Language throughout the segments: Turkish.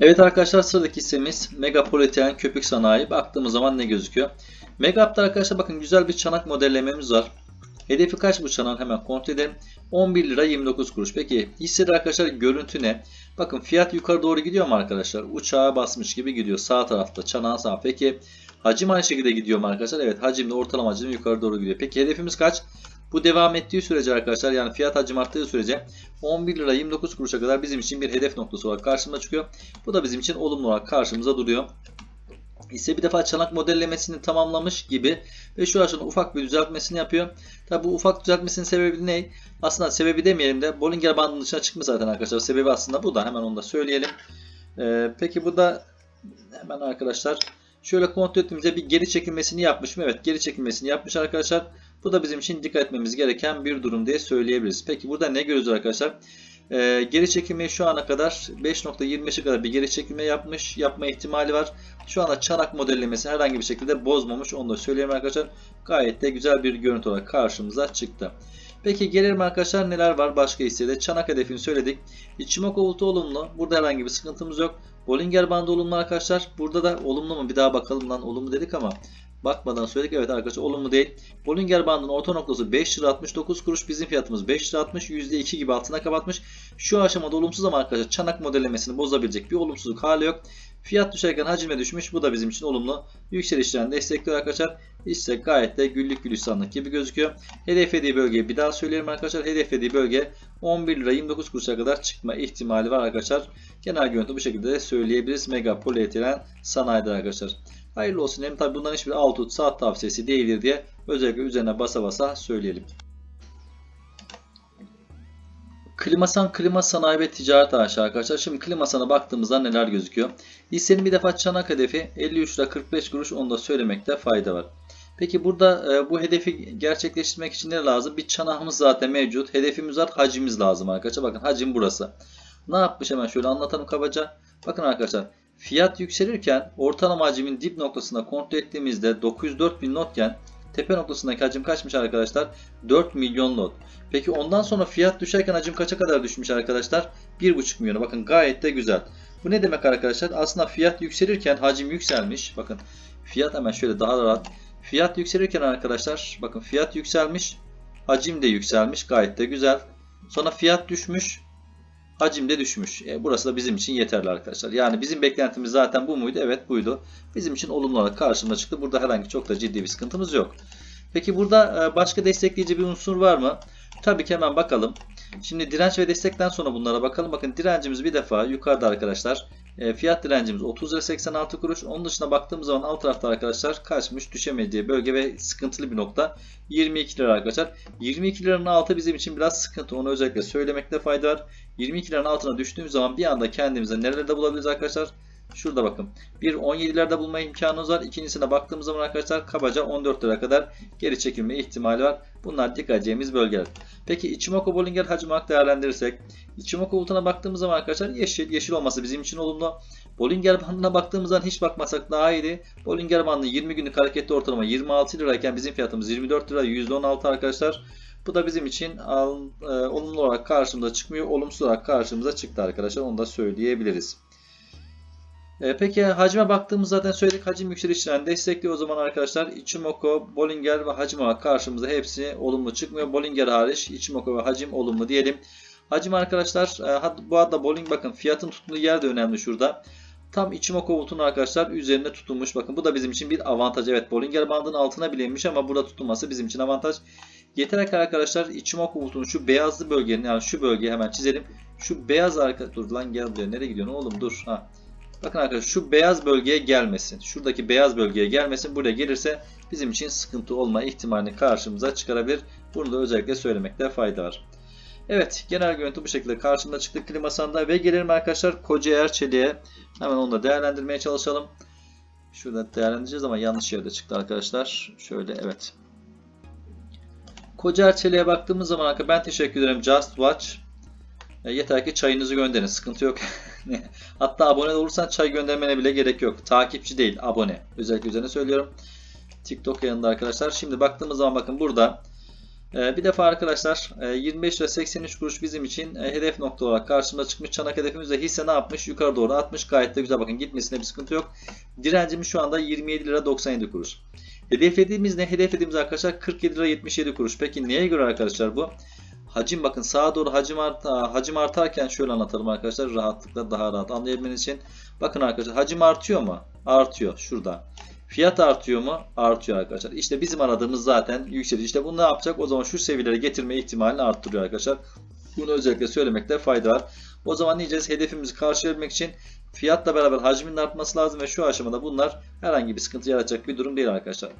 Evet arkadaşlar sıradaki hissemiz Megapoliten Köpük Sanayi. Baktığımız zaman ne gözüküyor? Megap'ta arkadaşlar bakın güzel bir çanak modellememiz var. Hedefi kaç bu çanağın hemen kontrol edelim. 11 lira 29 kuruş. Peki hissede arkadaşlar görüntü ne? Bakın fiyat yukarı doğru gidiyor mu arkadaşlar? Uçağa basmış gibi gidiyor. Sağ tarafta çanağın sağ. Peki hacim aynı şekilde gidiyor mu arkadaşlar? Evet hacim de ortalama hacim yukarı doğru gidiyor. Peki hedefimiz kaç? Bu devam ettiği sürece arkadaşlar yani fiyat hacim arttığı sürece 11 lira 29 kuruşa kadar bizim için bir hedef noktası olarak karşımıza çıkıyor. Bu da bizim için olumlu olarak karşımıza duruyor. Hisse bir defa çanak modellemesini tamamlamış gibi ve şu aşamada ufak bir düzeltmesini yapıyor. Tabi bu ufak düzeltmesinin sebebi ne? Aslında sebebi demeyelim de Bollinger bandının dışına çıkmış zaten arkadaşlar. Sebebi aslında bu da hemen onu da söyleyelim. Ee, peki burada hemen arkadaşlar şöyle kontrol ettiğimizde bir geri çekilmesini yapmış mı? Evet geri çekilmesini yapmış arkadaşlar. Bu da bizim için dikkat etmemiz gereken bir durum diye söyleyebiliriz. Peki burada ne görüyoruz arkadaşlar? Ee, geri çekilmeyi şu ana kadar 5.25'e kadar bir geri çekilme yapmış. Yapma ihtimali var. Şu anda çanak modellemesi herhangi bir şekilde bozmamış. Onu da söyleyeyim arkadaşlar. Gayet de güzel bir görüntü olarak karşımıza çıktı. Peki gelelim arkadaşlar neler var başka hissede? Çanak hedefini söyledik. İçimoku ulutu olumlu. Burada herhangi bir sıkıntımız yok. Bollinger bandı olumlu arkadaşlar. Burada da olumlu mu? Bir daha bakalım lan olumlu dedik ama bakmadan söyledik. Evet arkadaşlar olumlu değil. Bollinger bandının orta noktası 5 lira 69 kuruş. Bizim fiyatımız 5 lira 60. %2 gibi altına kapatmış. Şu aşamada olumsuz ama arkadaşlar çanak modellemesini bozabilecek bir olumsuzluk hali yok. Fiyat düşerken hacime düşmüş. Bu da bizim için olumlu. Yükselişlerini destekliyor arkadaşlar. Hisse gayet de güllük gülistanlık gibi gözüküyor. Hedeflediği bölgeyi bir daha söyleyelim arkadaşlar. Hedeflediği bölge 11 lira 29 kuruşa kadar çıkma ihtimali var arkadaşlar. Genel görüntü bu şekilde de söyleyebiliriz. Mega polietilen sanayide arkadaşlar. Hayırlı olsun. Hem tabi bunların hiçbir alt saat tavsiyesi değildir diye özellikle üzerine basa basa söyleyelim. Klimasan Klima Sanayi ve Ticaret AŞ arkadaşlar. Şimdi Klimasan'a baktığımızda neler gözüküyor? Hissenin bir defa çanak hedefi 53 lira 45 kuruş onu da söylemekte fayda var. Peki burada e, bu hedefi gerçekleştirmek için ne lazım? Bir çanağımız zaten mevcut. Hedefimiz var. Hacimiz lazım arkadaşlar. Bakın hacim burası. Ne yapmış hemen şöyle anlatalım kabaca. Bakın arkadaşlar fiyat yükselirken ortalama hacimin dip noktasına kontrol ettiğimizde 904 bin notken tepe noktasındaki hacim kaçmış arkadaşlar? 4 milyon lot. Peki ondan sonra fiyat düşerken hacim kaça kadar düşmüş arkadaşlar? 1,5 milyona. Bakın gayet de güzel. Bu ne demek arkadaşlar? Aslında fiyat yükselirken hacim yükselmiş. Bakın fiyat hemen şöyle daha rahat. Fiyat yükselirken arkadaşlar bakın fiyat yükselmiş. Hacim de yükselmiş. Gayet de güzel. Sonra fiyat düşmüş. Hacim de düşmüş. E, burası da bizim için yeterli arkadaşlar. Yani bizim beklentimiz zaten bu muydu? Evet buydu. Bizim için olumlu olarak karşımıza çıktı. Burada herhangi çok da ciddi bir sıkıntımız yok. Peki burada e, başka destekleyici bir unsur var mı? Tabii ki hemen bakalım. Şimdi direnç ve destekten sonra bunlara bakalım. Bakın direncimiz bir defa yukarıda arkadaşlar. E, fiyat direncimiz 30 lira 86 kuruş. Onun dışında baktığımız zaman alt tarafta arkadaşlar kaçmış düşemediği bölge ve sıkıntılı bir nokta. 22 lira arkadaşlar. 22 liranın altı bizim için biraz sıkıntı. Onu özellikle söylemekte fayda var. 22 liranın altına düştüğümüz zaman bir anda kendimizi nerelerde bulabiliriz arkadaşlar? Şurada bakın. Bir 17'lerde bulma imkanımız var. İkincisine baktığımız zaman arkadaşlar kabaca 14 lira kadar geri çekilme ihtimali var. Bunlar dikkat edeceğimiz bölgeler. Peki Ichimoku Bollinger hacim olarak değerlendirirsek Ichimoku bulutuna baktığımız zaman arkadaşlar yeşil. Yeşil olması bizim için olumlu. Bollinger bandına baktığımız zaman hiç bakmasak daha iyiydi. Bollinger bandı 20 günlük hareketli ortalama 26 lirayken bizim fiyatımız 24 lira %16 arkadaşlar. Bu da bizim için e, olumlu olarak karşımıza çıkmıyor. Olumsuz olarak karşımıza çıktı arkadaşlar. Onu da söyleyebiliriz. E, peki hacime baktığımız zaten söyledik hacim yükselişlerini destekliyor o zaman arkadaşlar. Ichimoku, Bollinger ve hacim olarak karşımıza hepsi olumlu çıkmıyor. Bollinger hariç Ichimoku ve hacim olumlu diyelim. Hacim arkadaşlar e, bu arada Bollinger bakın fiyatın tuttuğu yer de önemli şurada. Tam Ichimoku bulutun arkadaşlar üzerine tutulmuş. Bakın bu da bizim için bir avantaj. Evet Bollinger bandının altına bile inmiş ama burada tutulması bizim için avantaj. Yeterek arkadaşlar Ichimoku bulutunun şu beyazlı bölgenin yani şu bölgeyi hemen çizelim. Şu beyaz arka dur lan gel buraya nereye gidiyorsun oğlum dur. Ha. Bakın arkadaşlar şu beyaz bölgeye gelmesin. Şuradaki beyaz bölgeye gelmesin. Buraya gelirse bizim için sıkıntı olma ihtimalini karşımıza çıkarabilir. Bunu da özellikle söylemekte fayda var. Evet genel görüntü bu şekilde karşımda çıktı klimasanda ve gelelim arkadaşlar Kocaer Çelik'e. Hemen onu da değerlendirmeye çalışalım. Şurada değerlendireceğiz ama yanlış yerde çıktı arkadaşlar. Şöyle evet. Kocaer Çelik'e baktığımız zaman ben teşekkür ederim Just Watch. E, yeter ki çayınızı gönderin. Sıkıntı yok. Hatta abone olursan çay göndermene bile gerek yok. Takipçi değil, abone. Özellikle üzerine söylüyorum. TikTok yanında arkadaşlar. Şimdi baktığımız zaman bakın burada Ee, bir defa arkadaşlar e, 25 lira 83 kuruş bizim için e, hedef nokta olarak karşımıza çıkmış. Çanak hedefimiz de hisse ne yapmış? Yukarı doğru atmış. Gayet de güzel bakın gitmesine bir sıkıntı yok. Direncimiz şu anda 27 lira 97 kuruş. Hedeflediğimiz ne? Hedeflediğimiz arkadaşlar 47 lira 77 kuruş. Peki neye göre arkadaşlar bu? Hacim bakın sağa doğru hacim, art hacim artarken şöyle anlatalım arkadaşlar rahatlıkla daha rahat anlayabilmeniz için. Bakın arkadaşlar hacim artıyor mu? Artıyor şurada. Fiyat artıyor mu? Artıyor arkadaşlar. İşte bizim aradığımız zaten yükseliş. İşte bunu ne yapacak? O zaman şu seviyelere getirme ihtimalini arttırıyor arkadaşlar. Bunu özellikle söylemekte fayda var. O zaman ne diyeceğiz? Hedefimizi karşılayabilmek için fiyatla beraber hacmin artması lazım ve şu aşamada bunlar herhangi bir sıkıntı yaratacak bir durum değil arkadaşlar.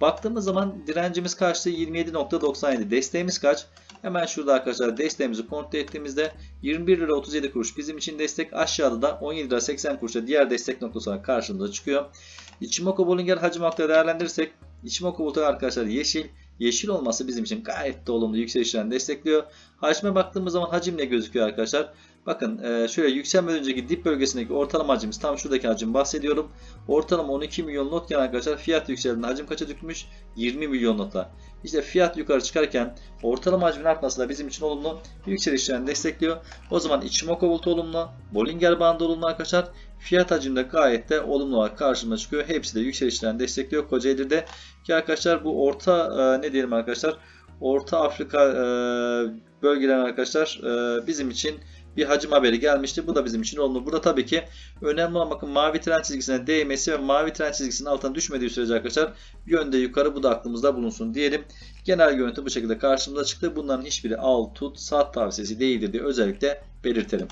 Baktığımız zaman direncimiz kaçtı? 27.97. Desteğimiz kaç? Hemen şurada arkadaşlar desteğimizi kontrol ettiğimizde 21 lira 37 kuruş bizim için destek. Aşağıda da 17 lira 80 kuruşa diğer destek noktası olarak karşımıza çıkıyor. Ichimoku Bollinger hacim olarak değerlendirirsek Ichimoku Bulut arkadaşlar yeşil. Yeşil olması bizim için gayet de olumlu yükselişlerini destekliyor. Hacme baktığımız zaman hacim ne gözüküyor arkadaşlar? Bakın e, şöyle yükselmeden önceki dip bölgesindeki ortalama hacimiz tam şuradaki hacim bahsediyorum. Ortalama 12 milyon notken arkadaşlar fiyat yükseldiğinde hacim kaça düşmüş? 20 milyon nota. İşte fiyat yukarı çıkarken ortalama hacmin artması da bizim için olumlu yükselişlerini destekliyor. O zaman Ichimoku Bulut olumlu, Bollinger bandı olumlu arkadaşlar. Fiyat hacimde gayet de olumlu olarak karşıma çıkıyor. Hepsi de yükselişlerini destekliyor. Kocaeli'de ki arkadaşlar bu orta e, ne diyelim arkadaşlar Orta Afrika e, bölgeden arkadaşlar e, bizim için bir hacim haberi gelmişti. Bu da bizim için olumlu. Burada tabii ki önemli olan bakın mavi tren çizgisine değmesi ve mavi tren çizgisinin altına düşmediği sürece arkadaşlar yönde yukarı bu da aklımızda bulunsun diyelim. Genel görüntü bu şekilde karşımıza çıktı. Bunların hiçbiri al, tut, sat tavsiyesi değildir diye özellikle belirtelim.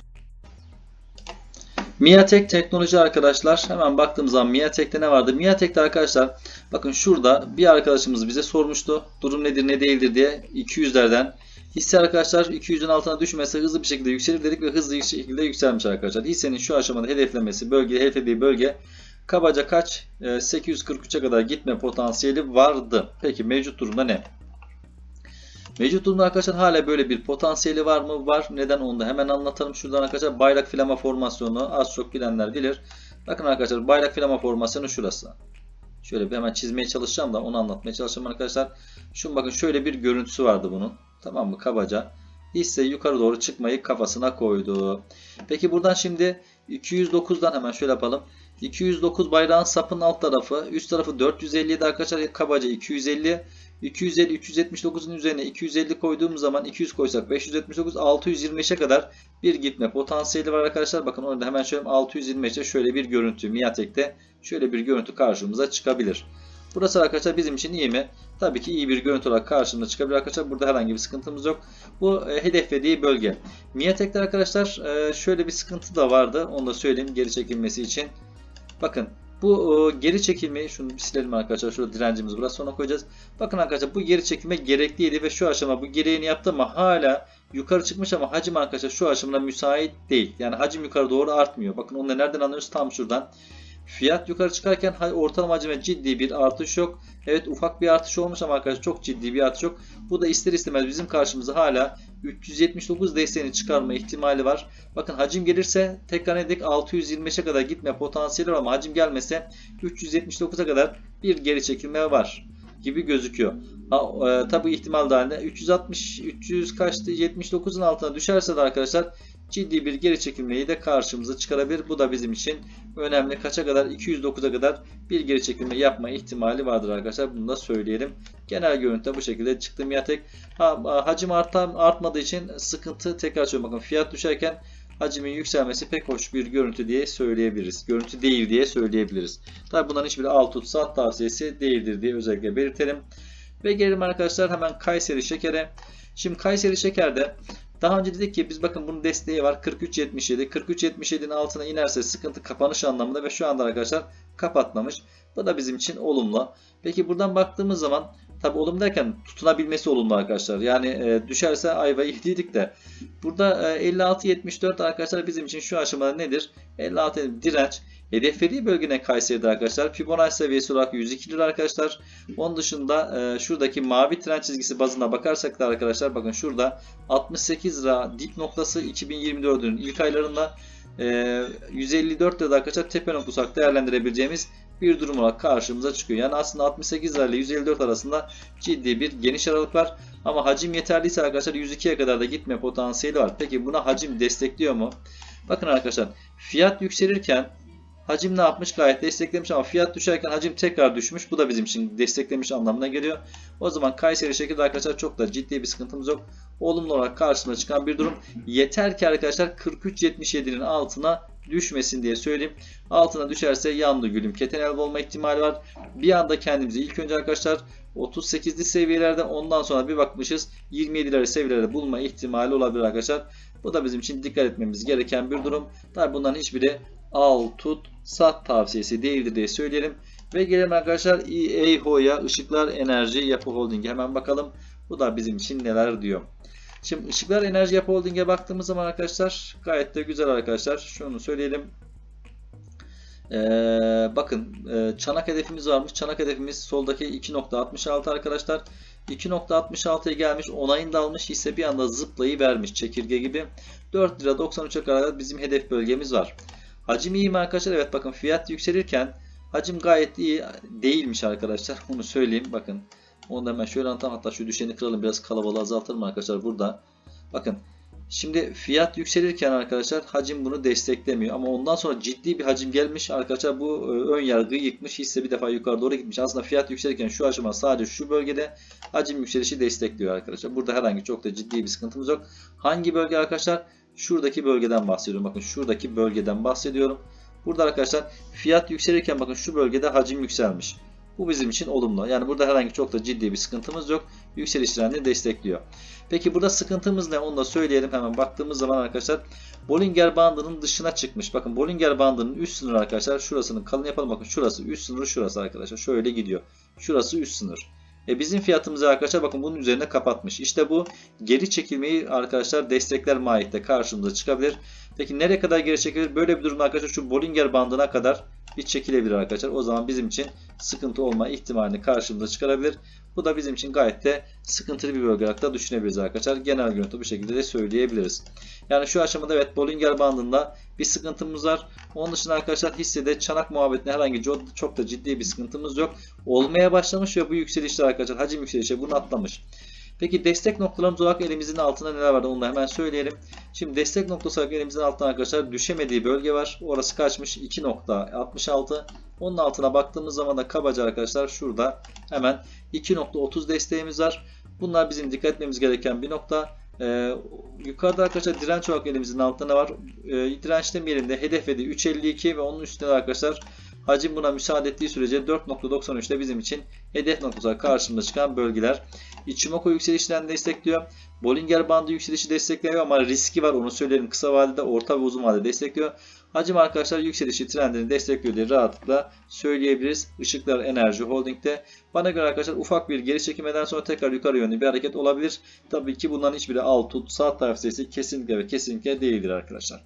Miatek teknoloji arkadaşlar. Hemen baktığımız zaman Miatek'te ne vardı? Miatek'te arkadaşlar bakın şurada bir arkadaşımız bize sormuştu. Durum nedir ne değildir diye 200'lerden. Hisse arkadaşlar 200'ün altına düşmese hızlı bir şekilde yükselir dedik ve hızlı bir şekilde yükselmiş arkadaşlar. Hissenin şu aşamada hedeflemesi bölge hedeflediği bölge kabaca kaç? 843'e kadar gitme potansiyeli vardı. Peki mevcut durumda ne? Mevcut durumda arkadaşlar hala böyle bir potansiyeli var mı? Var. Neden onu da hemen anlatalım. Şuradan arkadaşlar bayrak filama formasyonu az çok bilenler bilir. Bakın arkadaşlar bayrak filama formasyonu şurası. Şöyle bir hemen çizmeye çalışacağım da onu anlatmaya çalışacağım arkadaşlar. Şun bakın şöyle bir görüntüsü vardı bunun. Tamam mı? Kabaca. Hisse yukarı doğru çıkmayı kafasına koydu. Peki buradan şimdi 209'dan hemen şöyle yapalım. 209 bayrağın sapın alt tarafı. Üst tarafı 457 arkadaşlar kabaca 250. 250 379'un üzerine 250 koyduğumuz zaman 200 koysak 579 625'e kadar bir gitme potansiyeli var arkadaşlar. Bakın orada hemen şöyle 625'e şöyle bir görüntü Miatek'te şöyle bir görüntü karşımıza çıkabilir. Burası arkadaşlar bizim için iyi mi? Tabii ki iyi bir görüntü olarak karşımıza çıkabilir arkadaşlar. Burada herhangi bir sıkıntımız yok. Bu e, hedeflediği bölge. Miatek'te arkadaşlar e, şöyle bir sıkıntı da vardı. Onu da söyleyeyim geri çekilmesi için. Bakın bu e, geri çekilmeyi şunu bir silelim arkadaşlar. Şurada direncimiz burası sonra koyacağız. Bakın arkadaşlar bu geri çekilme gerekliydi ve şu aşama bu gereğini yaptı ama hala yukarı çıkmış ama hacim arkadaşlar şu aşamada müsait değil. Yani hacim yukarı doğru artmıyor. Bakın onu nereden anlıyoruz? Tam şuradan. Fiyat yukarı çıkarken ortalama hacime ciddi bir artış yok. Evet ufak bir artış olmuş ama arkadaşlar çok ciddi bir artış yok. Bu da ister istemez bizim karşımıza hala 379 desteğini çıkarma ihtimali var. Bakın hacim gelirse tekrar edik 625'e kadar gitme potansiyeli var ama hacim gelmese 379'a kadar bir geri çekilme var gibi gözüküyor. Ha, e, tabi ihtimal dahilinde 360 300 kaçtı 79'un altına düşerse de arkadaşlar ciddi bir geri çekilmeyi de karşımıza çıkarabilir. Bu da bizim için önemli. Kaça kadar? 209'a kadar bir geri çekilme yapma ihtimali vardır arkadaşlar. Bunu da söyleyelim. Genel görüntü bu şekilde çıktı Miatek. Ha, hacim artan, artmadığı için sıkıntı tekrar söylüyorum. Bakın fiyat düşerken hacimin yükselmesi pek hoş bir görüntü diye söyleyebiliriz. Görüntü değil diye söyleyebiliriz. Tabi bunların hiçbiri alt tut sat tavsiyesi değildir diye özellikle belirtelim. Ve gelelim arkadaşlar hemen Kayseri Şeker'e. Şimdi Kayseri Şeker'de daha önce dedik ki biz bakın bunun desteği var 43.77. 43.77'nin altına inerse sıkıntı kapanış anlamında ve şu anda arkadaşlar kapatmamış. Bu da bizim için olumlu. Peki buradan baktığımız zaman tabi olumlu derken tutunabilmesi olumlu arkadaşlar. Yani e, düşerse ayva yediydik de. Burada e, 56.74 arkadaşlar bizim için şu aşamada nedir? 56 direnç. Hedeflediği bölge ne Kayseri'de arkadaşlar? Fibonacci seviyesi olarak 102 lira arkadaşlar. Onun dışında e, şuradaki mavi tren çizgisi bazına bakarsak da arkadaşlar bakın şurada 68 lira dip noktası 2024'ün ilk aylarında e, 154 lirada arkadaşlar tepe noktası değerlendirebileceğimiz bir durum olarak karşımıza çıkıyor. Yani aslında 68 lira ile 154 arasında ciddi bir geniş aralık var. Ama hacim yeterliyse arkadaşlar 102'ye kadar da gitme potansiyeli var. Peki buna hacim destekliyor mu? Bakın arkadaşlar fiyat yükselirken hacim ne yapmış? Gayet desteklemiş ama fiyat düşerken hacim tekrar düşmüş. Bu da bizim için desteklemiş anlamına geliyor. O zaman Kayseri şekilde arkadaşlar çok da ciddi bir sıkıntımız yok. Olumlu olarak karşımıza çıkan bir durum. Yeter ki arkadaşlar 43.77'nin altına düşmesin diye söyleyeyim. Altına düşerse yandı gülüm keten elba olma ihtimali var. Bir anda kendimizi ilk önce arkadaşlar 38'li seviyelerde ondan sonra bir bakmışız 27'leri seviyelerde bulma ihtimali olabilir arkadaşlar. Bu da bizim için dikkat etmemiz gereken bir durum. Tabi bunların hiçbiri al tut sat tavsiyesi değildir diye söyleyelim. Ve gelelim arkadaşlar EAHO'ya Işıklar Enerji Yapı Holding'e hemen bakalım. Bu da bizim için neler diyor. Şimdi Işıklar Enerji Yapı Holding'e baktığımız zaman arkadaşlar gayet de güzel arkadaşlar. Şunu söyleyelim. Ee, bakın e, çanak hedefimiz varmış. Çanak hedefimiz soldaki 2.66 arkadaşlar. 2.66'ya gelmiş onayını da almış hisse bir anda zıplayı vermiş çekirge gibi. 4 lira 93'e kadar bizim hedef bölgemiz var. Hacim iyi mi arkadaşlar? Evet bakın fiyat yükselirken hacim gayet iyi değilmiş arkadaşlar. Onu söyleyeyim bakın. Onu da hemen şöyle anlatalım. Hatta şu düşeni kıralım biraz kalabalığı azaltalım arkadaşlar burada. Bakın Şimdi fiyat yükselirken arkadaşlar hacim bunu desteklemiyor. Ama ondan sonra ciddi bir hacim gelmiş. Arkadaşlar bu e, ön yargıyı yıkmış. Hisse bir defa yukarı doğru gitmiş. Aslında fiyat yükselirken şu aşama sadece şu bölgede hacim yükselişi destekliyor arkadaşlar. Burada herhangi çok da ciddi bir sıkıntımız yok. Hangi bölge arkadaşlar? Şuradaki bölgeden bahsediyorum. Bakın şuradaki bölgeden bahsediyorum. Burada arkadaşlar fiyat yükselirken bakın şu bölgede hacim yükselmiş. Bu bizim için olumlu. Yani burada herhangi çok da ciddi bir sıkıntımız yok. Yükseliş trendini destekliyor. Peki burada sıkıntımız ne? Onu da söyleyelim hemen baktığımız zaman arkadaşlar. Bollinger bandının dışına çıkmış. Bakın Bollinger bandının üst sınırı arkadaşlar. Şurasını kalın yapalım. Bakın şurası üst sınırı şurası arkadaşlar. Şöyle gidiyor. Şurası üst sınır. E bizim fiyatımızı arkadaşlar bakın bunun üzerine kapatmış. İşte bu geri çekilmeyi arkadaşlar destekler mahiyette karşımıza çıkabilir. Peki nereye kadar geri çekilir? Böyle bir durumda arkadaşlar şu Bollinger bandına kadar bir çekilebilir arkadaşlar. O zaman bizim için sıkıntı olma ihtimalini karşımıza çıkarabilir. Bu da bizim için gayet de sıkıntılı bir bölge olarak da düşünebiliriz arkadaşlar. Genel görüntü bu şekilde de söyleyebiliriz. Yani şu aşamada evet Bollinger bandında bir sıkıntımız var. Onun dışında arkadaşlar hissede çanak muhabbetinde herhangi çok da ciddi bir sıkıntımız yok. Olmaya başlamış ve bu yükselişler arkadaşlar hacim yükselişe bunu atlamış. Peki destek noktalarımız olarak elimizin altında neler var onu da hemen söyleyelim. Şimdi destek noktası olarak elimizin altında arkadaşlar düşemediği bölge var. Orası kaçmış 2.66. Onun altına baktığımız zaman da kabaca arkadaşlar şurada hemen 2.30 desteğimiz var. Bunlar bizim dikkat etmemiz gereken bir nokta. Ee, yukarıda arkadaşlar direnç olarak elimizin altında var? Ee, direnç demeyelim hedef edi 3.52 ve onun üstünde arkadaşlar hacim buna müsaade ettiği sürece 4.93'te bizim için hedef noktası karşımıza çıkan bölgeler. Ichimoku yükselişten destekliyor. Bollinger bandı yükselişi destekliyor ama riski var onu söyleyelim. Kısa vadede, orta ve uzun vadede destekliyor. Hacim arkadaşlar yükselişi trendini destekliyor rahatlıkla söyleyebiliriz. Işıklar Enerji Holding'de. Bana göre arkadaşlar ufak bir geri çekilmeden sonra tekrar yukarı yönlü bir hareket olabilir. Tabii ki bunların hiçbiri alt tut saat tavsiyesi kesinlikle ve kesinlikle değildir arkadaşlar.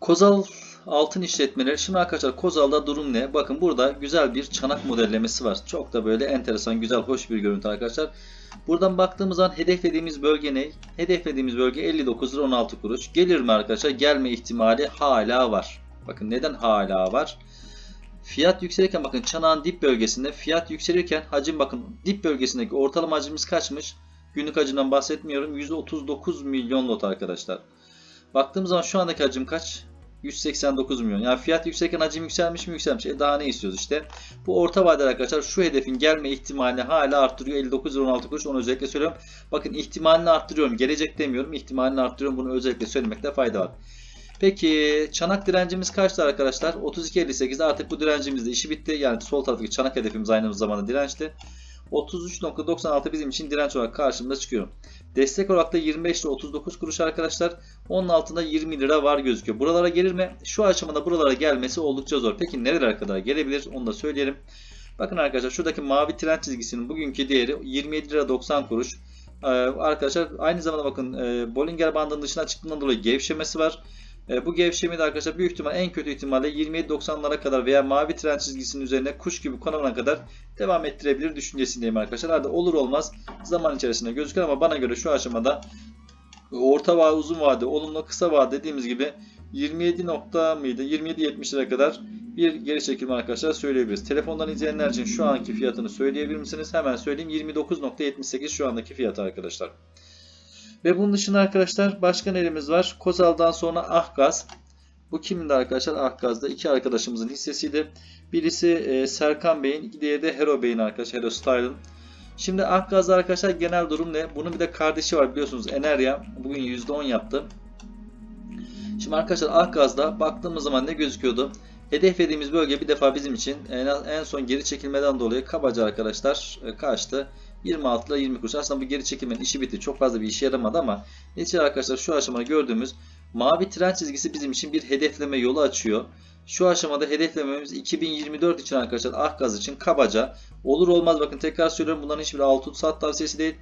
Kozal altın işletmeleri. Şimdi arkadaşlar Kozal'da durum ne? Bakın burada güzel bir çanak modellemesi var. Çok da böyle enteresan, güzel, hoş bir görüntü arkadaşlar. Buradan baktığımız zaman hedeflediğimiz bölge ne? Hedeflediğimiz bölge 59 lira 16 kuruş. Gelir mi arkadaşlar? Gelme ihtimali hala var. Bakın neden hala var? Fiyat yükselirken bakın çanağın dip bölgesinde fiyat yükselirken hacim bakın dip bölgesindeki ortalama hacimimiz kaçmış? Günlük hacimden bahsetmiyorum. 139 milyon lot arkadaşlar. Baktığımız zaman şu andaki hacim kaç? 189 milyon. Yani fiyat yükselken hacim yükselmiş mi yükselmiş. E daha ne istiyoruz işte. Bu orta vadeli arkadaşlar şu hedefin gelme ihtimalini hala arttırıyor. 59 lira 16 kuruş onu özellikle söylüyorum. Bakın ihtimalini arttırıyorum. Gelecek demiyorum. ihtimalini arttırıyorum. Bunu özellikle söylemekte fayda var. Peki çanak direncimiz kaçtı arkadaşlar? 32.58 artık bu direncimizde işi bitti. Yani sol taraftaki çanak hedefimiz aynı zamanda dirençti. 33.96 bizim için direnç olarak karşımıza çıkıyor. Destek olarak da 25 ile 39 kuruş arkadaşlar. Onun altında 20 lira var gözüküyor. Buralara gelir mi? Şu aşamada buralara gelmesi oldukça zor. Peki nerelere kadar gelebilir? Onu da söyleyelim. Bakın arkadaşlar şuradaki mavi trend çizgisinin bugünkü değeri 27 lira 90 kuruş. Ee, arkadaşlar aynı zamanda bakın e, Bollinger bandının dışına çıktığından dolayı gevşemesi var. E, bu gevşemeyi de arkadaşlar büyük ihtimal en kötü ihtimalle 27.90'lara kadar veya mavi trend çizgisinin üzerine kuş gibi konana kadar devam ettirebilir düşüncesindeyim arkadaşlar. Hadi olur olmaz zaman içerisinde gözükür ama bana göre şu aşamada orta vade uzun vade olumlu kısa vade dediğimiz gibi 27 nokta mıydı? 27.70'lere kadar bir geri çekilme arkadaşlar söyleyebiliriz. Telefondan izleyenler için şu anki fiyatını söyleyebilir misiniz? Hemen söyleyeyim 29.78 şu andaki fiyatı arkadaşlar. Ve bunun dışında arkadaşlar başka neremiz var? Kozal'dan sonra Ahgaz. Bu kimindi arkadaşlar? Ahgaz'da iki arkadaşımızın hissesiydi. Birisi e, Serkan Bey'in, diğeri de Hero Bey'in arkadaşlar. Hero Style'ın. Şimdi Ahgaz'da arkadaşlar genel durum ne? Bunun bir de kardeşi var biliyorsunuz Enerya. Bugün %10 yaptı. Şimdi arkadaşlar Ahgaz'da baktığımız zaman ne gözüküyordu? Hedeflediğimiz bölge bir defa bizim için en, son geri çekilmeden dolayı kabaca arkadaşlar e, kaçtı? 26 ile 20 kuruş. Aslında bu geri çekilmenin işi bitti. Çok fazla bir işe yaramadı ama neticede arkadaşlar şu aşamada gördüğümüz mavi tren çizgisi bizim için bir hedefleme yolu açıyor. Şu aşamada hedeflememiz 2024 için arkadaşlar Ahgaz için kabaca olur olmaz bakın tekrar söylüyorum bunların hiçbir altı saat tavsiyesi değil.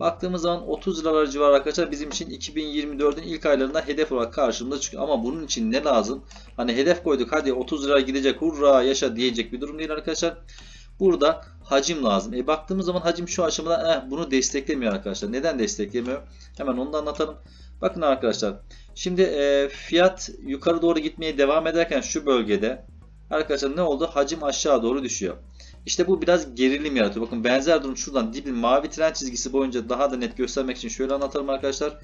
Baktığımız zaman 30 liralar civarı arkadaşlar bizim için 2024'ün ilk aylarında hedef olarak karşımıza çıkıyor. Ama bunun için ne lazım? Hani hedef koyduk hadi 30 lira gidecek hurra yaşa diyecek bir durum değil arkadaşlar. Burada hacim lazım. E baktığımız zaman hacim şu aşamada eh, bunu desteklemiyor arkadaşlar. Neden desteklemiyor? Hemen onu da anlatalım. Bakın arkadaşlar. Şimdi e, fiyat yukarı doğru gitmeye devam ederken şu bölgede arkadaşlar ne oldu? Hacim aşağı doğru düşüyor. İşte bu biraz gerilim yaratıyor. Bakın benzer durum şuradan dibin mavi tren çizgisi boyunca daha da net göstermek için şöyle anlatalım arkadaşlar.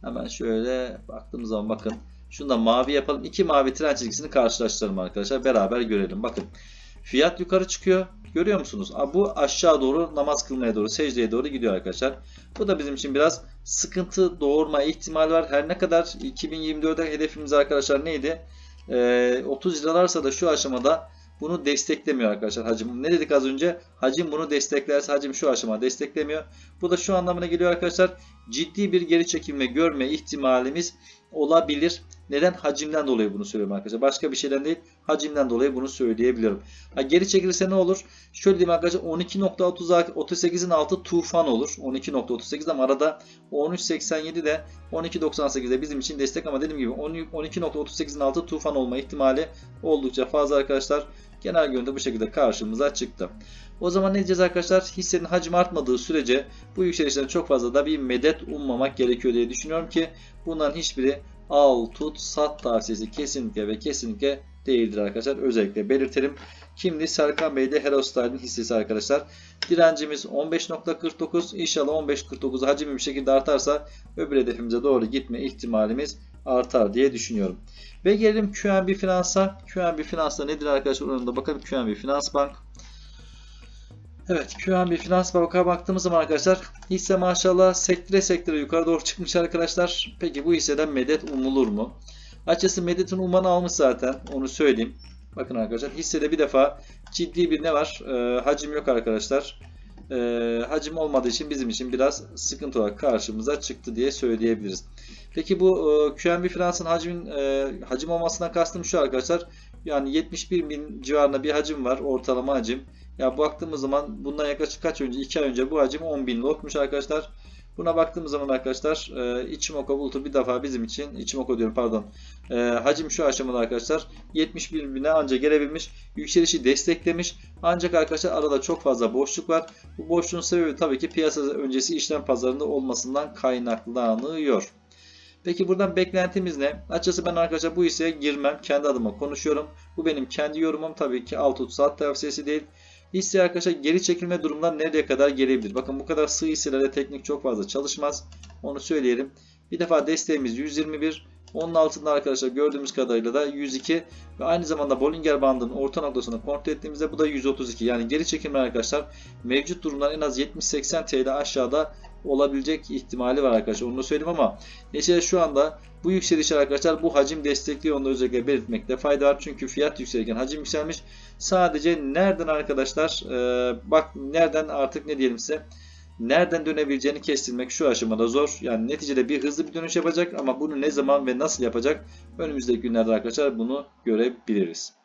Hemen şöyle baktığımız zaman bakın. Şunu da mavi yapalım. İki mavi tren çizgisini karşılaştıralım arkadaşlar. Beraber görelim. Bakın. Fiyat yukarı çıkıyor. Görüyor musunuz? Bu aşağı doğru namaz kılmaya doğru, secdeye doğru gidiyor arkadaşlar. Bu da bizim için biraz sıkıntı doğurma ihtimali var. Her ne kadar 2024'e hedefimiz arkadaşlar neydi? Ee, 30 liralarsa da şu aşamada bunu desteklemiyor arkadaşlar hacim. Ne dedik az önce? Hacim bunu desteklerse hacim şu aşama desteklemiyor. Bu da şu anlamına geliyor arkadaşlar. Ciddi bir geri çekilme görme ihtimalimiz olabilir. Neden? Hacimden dolayı bunu söylüyorum arkadaşlar. Başka bir şeyden değil. Hacimden dolayı bunu söyleyebilirim. Ha, geri çekilirse ne olur? Şöyle diyeyim arkadaşlar 12.38'in altı tufan olur. 12.38 ama arada 13.87 de 12.98'de bizim için destek ama dediğim gibi 12.38'in altı tufan olma ihtimali oldukça fazla arkadaşlar. Genel görüntü bu şekilde karşımıza çıktı. O zaman ne diyeceğiz arkadaşlar? Hissenin hacmi artmadığı sürece bu yükselişten çok fazla da bir medet ummamak gerekiyor diye düşünüyorum ki bunların hiçbiri al, tut, sat tavsiyesi kesinlikle ve kesinlikle değildir arkadaşlar. Özellikle belirtelim. Kimdi? Serkan Bey de Herostyle'ın hissesi arkadaşlar. Direncimiz 15.49. İnşallah 15.49 hacimli bir şekilde artarsa öbür hedefimize doğru gitme ihtimalimiz artar diye düşünüyorum. Ve gelelim QNB Finans'a. QNB Finans'ta nedir arkadaşlar? Onun da bakalım QNB Finans Bank. Evet QNB Finans Bank'a baktığımız zaman arkadaşlar hisse maşallah sektöre sektöre yukarı doğru çıkmış arkadaşlar. Peki bu hisseden medet umulur mu? Açıkçası medetin umanı almış zaten onu söyleyeyim. Bakın arkadaşlar hissede bir defa ciddi bir ne var? E, hacim yok arkadaşlar. E, hacim olmadığı için bizim için biraz sıkıntı olarak karşımıza çıktı diye söyleyebiliriz. Peki bu e, QNB Finans'ın hacmin e, hacim olmasından kastım şu arkadaşlar. Yani 71 bin civarında bir hacim var ortalama hacim. Ya baktığımız zaman bundan yaklaşık kaç önce 2 ay önce bu hacim 10 bin lotmuş arkadaşlar. Buna baktığımız zaman arkadaşlar e, Ichimoku bulutu bir defa bizim için Ichimoku diyorum pardon. E, hacim şu aşamada arkadaşlar 71 bine ancak gelebilmiş. Yükselişi desteklemiş. Ancak arkadaşlar arada çok fazla boşluk var. Bu boşluğun sebebi tabii ki piyasa öncesi işlem pazarında olmasından kaynaklanıyor. Peki buradan beklentimiz ne? Açıkçası ben arkadaşlar bu hisseye girmem. Kendi adıma konuşuyorum. Bu benim kendi yorumum. Tabii ki alt 30 saat tavsiyesi değil. Hisse arkadaşlar geri çekilme durumdan nereye kadar gelebilir? Bakın bu kadar sığ hisselerde teknik çok fazla çalışmaz. Onu söyleyelim. Bir defa desteğimiz 121. Onun altında arkadaşlar gördüğümüz kadarıyla da 102 ve aynı zamanda Bollinger bandının orta noktasını kontrol ettiğimizde bu da 132. Yani geri çekilme arkadaşlar mevcut durumdan en az 70-80 TL aşağıda olabilecek ihtimali var arkadaşlar. Onu da söyleyeyim ama neticede şu anda bu yükselişler arkadaşlar bu hacim destekliyor. Onu özellikle belirtmekte fayda var. Çünkü fiyat yükselirken hacim yükselmiş. Sadece nereden arkadaşlar e, bak nereden artık ne diyelim size nereden dönebileceğini kestirmek şu aşamada zor. Yani neticede bir hızlı bir dönüş yapacak ama bunu ne zaman ve nasıl yapacak önümüzdeki günlerde arkadaşlar bunu görebiliriz.